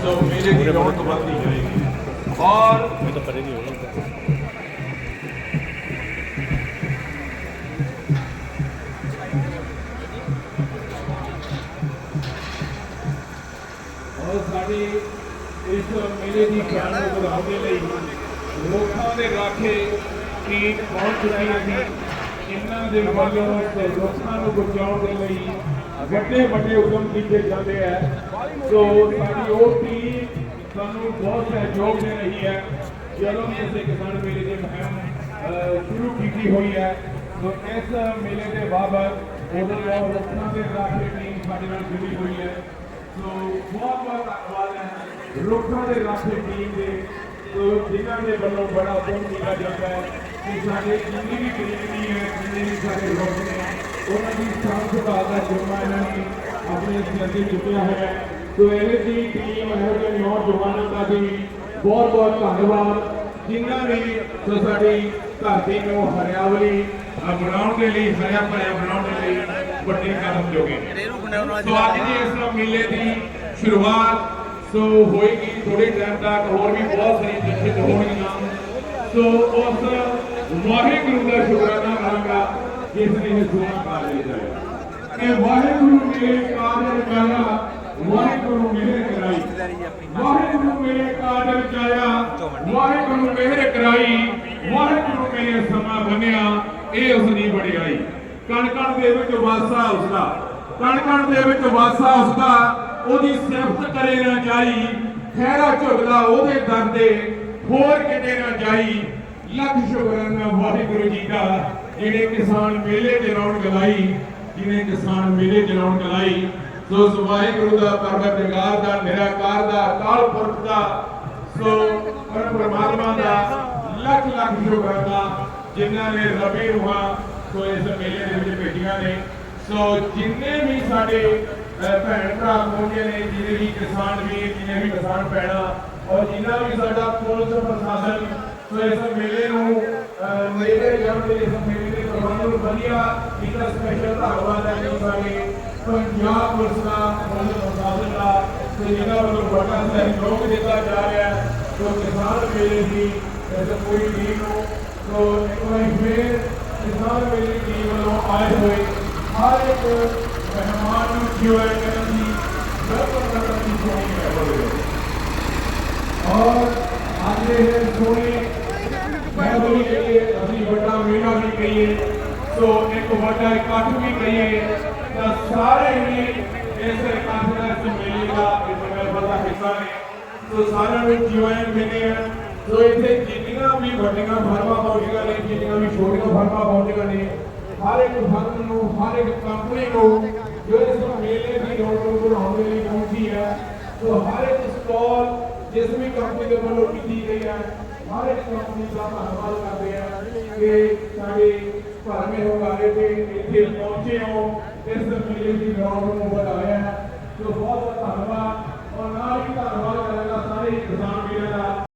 तो मेले की रौनक बढ़ती जाएगी और मैं तो परे नहीं होगा ਔਰ ਸਾਡੀ ਇਸ ਮੇਲੇ ਦੀ ਸ਼ਾਨ ਨੂੰ ਵਧਾਉਣ ਦੇ ਲਈ ਲੋਕਾਂ ਦੇ ਰਾਖੇ ਟੀਮ ਪਹੁੰਚ ਚੁੱਕੀ ਸੀ ਇਹਨਾਂ ਦੇ ਵੱਲੋਂ ਤੇ ਲੋਕਾਂ ਨੂੰ ਬਚਾਉਣ ਦੇ ਲਈ ਵੱਡੇ ਵੱਡੇ ਉਦਮ ਕੀਤੇ ਜਾਂਦੇ ਆ। ਸੋ ਸਾਡੀ ਉਹ ਟੀਮ ਸਾਨੂੰ ਬਹੁਤ ਸਹਿਯੋਗ ਦੇ ਰਹੀ ਹੈ। ਜਦੋਂ ਵੀ ਅਸੀਂ ਕਿਸਾਨ ਮੇਲੇ ਦੀ ਮੁਹਿੰਮ ਸ਼ੁਰੂ ਕੀਤੀ ਹੋਈ ਹੈ, ਸੋ ਇਸ ਮੇਲੇ ਦੇ ਬਾਬਤ ਉਹਦੇ ਨਾਲ ਲੋਕਾਂ ਦੇ ਰਾਖੇ ਟੀਮ ਸਾਡੇ ਨਾਲ ਜੁੜੀ ਹੋਈ ਹੈ। ਸੋ ਬਹੁਤ ਬਹੁਤ ਧੰਨਵਾਦ ਹੈ ਰੁੱਖਾਂ ਦੇ ਰਾਸ਼ਟਰੀ ਟੀਮ ਦੇ, ਸੋ ਜਿਨ੍ਹਾਂ ਦੇ ਵੱਲੋਂ ਬੜਾ ਉਦਮ ਕੀਤਾ ਜਾਂਦਾ ਹੈ ਕਿ ਸਾਡੇ ਜਿੰਨੀ ਵੀ ਗਰੀਬੀ ਹੈ, ਜਿੰਨੇ ਵੀ ਸਾਡੇ ਲੋਕ ਉਹਨਾਂ ਦੀ ਸਾਂਭ ਸੰਭਾਲ ਦਾ ਜ਼ਿੰਮਾ ਇਹਨਾਂ ਨੇ ਆਪਣੇ ਸਿਰ ਤੇ ਚੁੱਕਿਆ ਹੈ। ਸੋ ਇਹ ਦੀ ਟੀਮ ਇਹੋ ਜਿਹੇ ਨੌਜਵਾਨਾਂ ਦਾ ਵੀ ਬਹੁਤ ਬਹੁਤ ਧੰਨਵਾਦ। ਜਿਨ੍ਹਾਂ ਨੇ ਸੋ ਸਾਡੀ ਧਰਤੀ ਨੂੰ ਹਰਿਆਵਲੀ ਬਣਾਉਣ ਦੇ ਲਈ, ਹਰਿਆ ਭਰਿਆ ਬਣਾਉਣ ਦੇ ਲਈ ਵੱਡੇ ਕਦਮ ਚੁੱਕੇ ਸੋ ਅੱਜ ਦੀ ਇਸ ਮੇਲੇ ਦੀ ਸ਼ੁਰੂਆਤ ਸੋ ਹੋਏਗੀ ਥੋੜੇ ਟਾਈਮ ਤੱਕ, ਹੋਰ ਵੀ ਬਹੁਤ ਸਾਰੀ ਜਥੇਬੰਦੀਆਂ ਹੋਣਗੀਆਂ। ਸੋ ਉਸ ਵਾਹਿਗੁਰੂ ਦਾ ਸ਼ੁਕਰਾਨਾ ਕਰਾਂਗਾ। ਜਿਸ ਨੇ ਇਹ ਸੋਹਣਾ ਲਿਆ ਕਿ ਵਾਹਿਗੁਰੂ ਮੇਰੇ ਕਾਦਰ ਕਾਇਆ ਵਾਹਿਗੁਰੂ ਮੇਰੇ ਕਰਾਈ। ਵਾਹਿਗੁਰੂ ਮੇਰੇ ਕਾਦਰ ਕਾਇਆ ਵਾਹਿਗੁਰੂ ਮੇਰੇ ਕਰਾਈ, ਵਾਹਿਗੁਰੂ ਮੇਰੇ ਸਮਾਂ ਬਣਿਆ ਇਹ ਉਸ ਦੀ ਵਡਿਆਈ। ਕਣ ਕਣ ਦੇ ਵਿੱਚ ਵਾਸਾ ਉਸਦਾ। ਕਣ ਕਣ ਦੇ ਵਿੱਚ ਵਾਸਾ ਉਸਦਾ। ਉਹਦੀ ਸਿਫਤ ਕਰੇ ਨਾ ਜਾਈ ਖੈਰਾ ਝੁਕਦਾ ਉਹਦੇ ਦਰ ਦੇ ਹੋਰ ਕਿਤੇ ਨਾ ਜਾਈ। ਲੱਖ ਸ਼ੁਕਰਾਨਾ ਵਾਹਿਗੁਰੂ ਜੀ ਦਾ। ਜਿਹੜੇ ਕਿਸਾਨ ਮੇਲੇ ਤੇ ਰੌਣਕ ਲਾਈ ਜਿਹਨੇ ਕਿਸਾਨ ਮੇਲੇ ਚ ਰੌਣਕ ਲਾਈ, ਸੋ ਉਸ ਵਾਹਿਗੁਰੂ ਦਾ ਪਰਵਰਦਗਾਰ ਦਾ, ਨਿਰਾਕਾਰ ਦਾ, ਅਕਾਲ ਪੁਰਖ ਦਾ, ਸੋ ਪਰਮਾਤਮਾ ਦਾ ਲੱਖ ਲੱਖ ਸ਼ੁਕਰਾਨਾ ਜਿਨ੍ਹਾਂ ਨੇ ਰਬੀ ਰੂਹਾਂ ਸੋ ਇਸ ਮੇਲੇ ਦੇ ਵਿੱਚ ਭੇਜੀਆਂ ਨੇ। ਸੋ ਜਿੰਨੇ ਵੀ ਸਾਡੇ ਭੈਣ ਭਰਾ ਪਹੁੰਚੇ ਨੇ ਜਿਹਨੇ ਵੀ ਕਿਸਾਨ ਵੀਰ ਜਿਹਨੇ ਵੀ ਕਿਸਾਨ ਭੈਣਾਂ, ਔਰ ਜਿਨ੍ਹਾਂ ਵੀ ਸਾਡਾ ਪੁਲਿਸ ਪ੍ਰਸ਼ਾਸਨ, ਸੋ ਇਸ ਮੇਲੇ ਨੂੰ ਮੇਲੇ ਜਾਣ ਦੇ ਇਸ ਮੇਲੇ ਦੇ ਪ੍ਰਬੰਧ ਨੂੰ ਵਧੀਆ ਇੱਕ ਸਪੈਸ਼ਲ ਧੰਨਵਾਦ ਹੈ ਜੀ ਸਾਡੇ ਪੰਜਾਬ ਪੁਲਿਸ ਦਾ ਪੁਲਿਸ ਪ੍ਰਸ਼ਾਸਨ ਦਾ ਤੇ ਜਿਹਨਾਂ ਵੱਲੋਂ ਵੱਡਾ ਸਹਿਯੋਗ ਦਿੱਤਾ ਜਾ ਰਿਹਾ ਹੈ ਸੋ ਕਿਸਾਨ ਮੇਲੇ ਦੀ ਇਸ ਪੂਰੀ ਟੀਮ ਨੂੰ ਸੋ ਇੱਕ ਵਾਰੀ ਫੇਰ ਕਿਸਾਨ ਮੇਲੇ ਦੀ ਟੀਮ ਵੱਲੋਂ ਆਏ ਹੋਏ ਹਰ ਇੱਕ ਮਹਿਮਾਨ ਨੂੰ ਜਿਵੇਂ ਕਰਨ ਦੀ ਵੈਲਕਮ ਕਰਨ ਦੀ ਸੋਹਣੀ ਹੈ ਕਹੀਏ ਸੋ ਇੱਕ ਵੱਡਾ ਇਕੱਠ ਵੀ ਕਹੀਏ ਤਾਂ ਸਾਰੇ ਹੀ ਇਸ ਇਕੱਠ ਦਾ ਇਸ ਦਾ ਇਸ ਦਾ ਹਿੱਸਾ ਨੇ ਸੋ ਸਾਰਿਆਂ ਨੂੰ ਜੁਆਇਨ ਮਿਲੇ ਆ ਸੋ ਇੱਥੇ ਜਿੰਨੀਆਂ ਵੀ ਵੱਡੀਆਂ ਫਰਮਾਂ ਪਹੁੰਚੀਆਂ ਨੇ, ਜਿੰਨੀਆਂ ਵੀ ਛੋਟੀਆਂ ਫਰਮਾਂ ਪਹੁੰਚੀਆਂ ਨੇ, ਹਰ ਇੱਕ ਫਰਮ ਨੂੰ, ਹਰ ਇੱਕ ਕੰਪਨੀ ਨੂੰ ਜੋ ਇਸ ਮੇਲੇ ਦੀ ਰੌਣਕ ਬਣਾਉਣ ਦੇ ਲਈ ਪਹੁੰਚੀ ਹੈ। ਸੋ ਹਰ ਇੱਕ ਸਟਾਲ ਜਿਸ ਵੀ ਕੰਪਨੀ ਦੇ ਵੱਲੋਂ ਕੀਤੀ ਗਈ ਹੈ ਹਰ ਇੱਕ ਕੰਪਨੀ ਦਾ ਧੰਨਵਾਦ ਕਰਦੇ ਆ ਕਿ ਸਾਡੇ ਭਰਮੇ ਹੋਗਾਰੇ ਤੇ ਇੱਥੇ ਪਹੁੰਚੇ ਹੋ, ਇਸ ਮੇਲੇ ਦੀ ਰੌਣਕ ਨੂੰ ਵਧਾਇਆ ਹੈ। ਬਹੁਤ ਬਹੁਤ ਧੰਨਵਾਦ ਔਰ ਨਾਲ ਹੀ ਧੰਨਵਾਦ ਕਰਾਂਗਾ ਸਾਰੇ ਕਿਸਾਨ